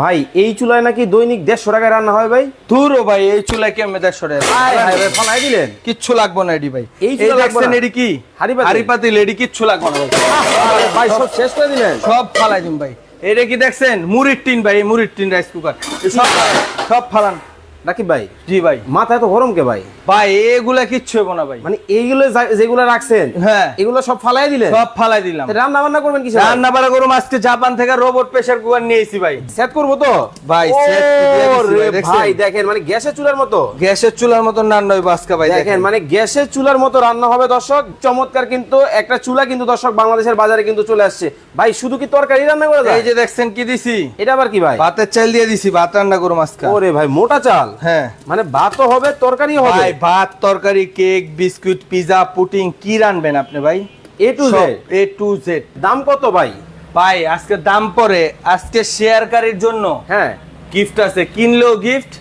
ভাই এই চুলায় নাকি দৈনিক দেড়শো টাকায় রান্না হয় ভাই? দূর ভাই এই চুলায় কেমন দেড়শো টাকা? ফলাই দিলেন? কিচ্ছু লাগবো না এডি ভাই। এই দেখছেন না? এডি কি? হারিপাতি লেডি কিচ্ছু লাগবো না ভাই। ভাই সব শেষ করে দিলেন? সব ফালাই দিন ভাই। এটা কি দেখছেন? মুড়ির টিন ভাই এই মুড়ির টিন রাইস কুকার সব সব ফালান। নাকি ভাই? জি ভাই। মাথা এত গরম কে ভাই? ভাই এগুলা কিচ্ছু হব না ভাই। মানে এইগুলো যেগুলো রাখছেন হ্যাঁ। এগুলো সব ফালাই দিলেন? সব ফালাই দিলাম। রান্না বান্না করবেন কিছু রান্না করুম আজকে জাপান থেকে রোবট প্রেসার কুকার নিয়েছি ভাই। সেট করব তো? ভাই, ভাই, দেখেন মানে গ্যাসের চুলার মতো। গ্যাসের চুলার মতন রান্না হইব আজকে ভাই দেখেন মানে গ্যাসের চুলার মতো রান্না হবে দর্শক। চমৎকার কিন্তু একটা চুলা কিন্তু দর্শক বাংলাদেশের বাজারে কিন্তু চলে আসছে। ভাই শুধু কি তরকারি রান্না করে এই যে দেখছেন কি দিছি? এটা আবার কি ভাই? ভাতের চাল দিয়ে দিছি ভাত রান্না করুম আজকে। ওরে ভাই মোটা চাল। হ্যাঁ। মানে ভাতও হবে তরকারি হবে। ভাই ভাত তরকারি কেক বিস্কুট পিজা পুটিং কি রানবেন আপনি ভাই? A to Z A to Z দাম কত ভাই? ভাই আজকে দাম পরে আজকে শেয়ারকারীর জন্য হ্যাঁ। গিফট আছে। কিনলেও গিফট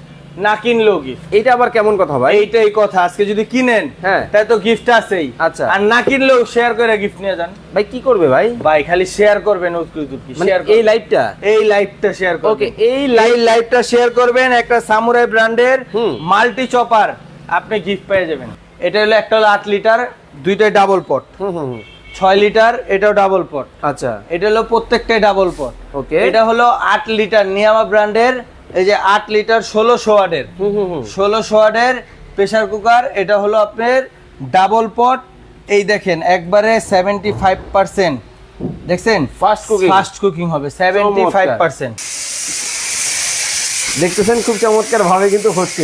না কিনলেও গিফট এইটা আবার কেমন কথা ভাই? এইটাই কথা আজকে যদি কিনেন হ্যাঁ। তাই তো গিফট আছেই। আচ্ছা। আর না কিনলেও শেয়ার করে গিফট নিয়ে যান। ভাই কি করবে ভাই? ভাই খালি শেয়ার করবেন উৎকৃত মানে শেয়ার এই লাইভটা এই লাইভটা শেয়ার করবেন। ওকে এই লাইভটা শেয়ার করবেন একটা সামুরাই ব্র্যান্ডের। মাল্টি চপার আপনি গিফট পেয়ে যাবেন। এটা হলো একটা হলো আট লিটার দুইটাই ডাবল পট হুম হুম হুম। ছয় লিটার এটাও ডাবল পট আচ্ছা। এটা হলো প্রত্যেকটাই ডাবল পট ওকে এটা হলো আট লিটার নিয়ামা ব্র্যান্ডের এই যে আট লিটার ষোলোশো হুম হুম ষোলোশো ওয়াটের প্রেসার কুকার এটা হলো আপনার ডাবল পট। এই দেখেন একবারে সেভেন্টি ফাইভ পার্সেন্ট দেখছেন? Fast cooking। ফাস্ট কুকিং হবে সেভেন্টি ফাইভ পার্সেন্ট দেখতেছেন খুব চমৎকার ভাবে কিন্তু হচ্ছে।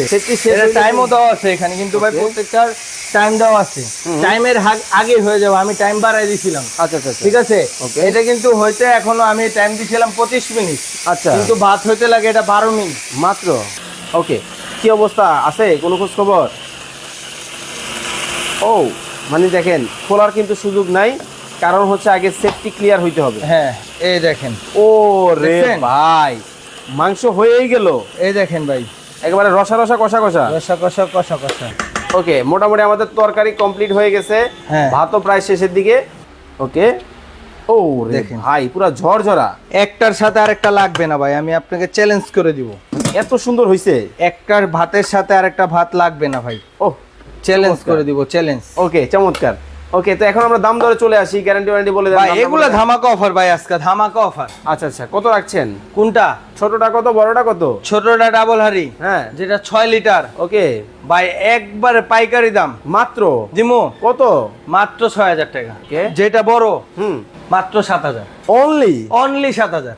টাইমও দেওয়া আছে এখানে কিন্তু ভাই. প্রত্যেকটার টাইম দেওয়া আছে। টাইমের আগে হয়ে যাবে আমি টাইম বাড়াই দিছিলাম। আচ্ছা আচ্ছা আচ্ছা। ঠিক আছে? এটা কিন্তু হইতে এখনও আমি টাইম দিছিলাম পঁচিশ মিনিট আচ্ছা। কিন্তু ভাত হইতে লাগে এটা বারো মিনিট মাত্র? ওকে কি অবস্থা? আছে? কোনো খোঁজ খবর ও মানে দেখেন খোলার কিন্তু সুযোগ নাই। কারণ হচ্ছে আগে সেফটি ক্লিয়ার হইতে হবে। হ্যাঁ এই দেখেন। ও রে ভাই মাংস হয়েই গেল। এই দেখেন ভাই। একেবারে রসা রসা কষা কষা। কষা কষা কষা কষা। ওকে মোটামুটি আমাদের তরকারি কমপ্লিট হয়ে গেছে। ভাত ভাতও প্রায় শেষের দিকে। ওকে। ও দেখেন। ভাই পুরো ঝরঝরা। একটার সাথে আরেকটা লাগবে না ভাই আমি আপনাকে চ্যালেঞ্জ করে দিব। এত সুন্দর হইছে। একটার ভাতের সাথে আরেকটা ভাত লাগবে না ভাই। ও চ্যালেঞ্জ করে দিব চ্যালেঞ্জ ওকে চমৎকার। ওকে তো এখন আমরা দাম দরে চলে আসি গ্যারান্টি ওয়ারেন্টি বলে দেন ভাই এগুলা ধামাকা অফার ভাই আজকে ধামাকা অফার আচ্ছা আচ্ছা কত রাখছেন? কোনটা? ছোটটা কত বড়টা কত? ছোটটা ডাবল হাড়ি হ্যাঁ। যেটা ছয় লিটার ওকে ভাই একবারে পাইকারি দাম। মাত্র? দিমু। কত? মাত্র ছয় হাজার টাকা। কে? যেটা বড় হুম। মাত্র সাত হাজার। অনলি অনলি সাত হাজার।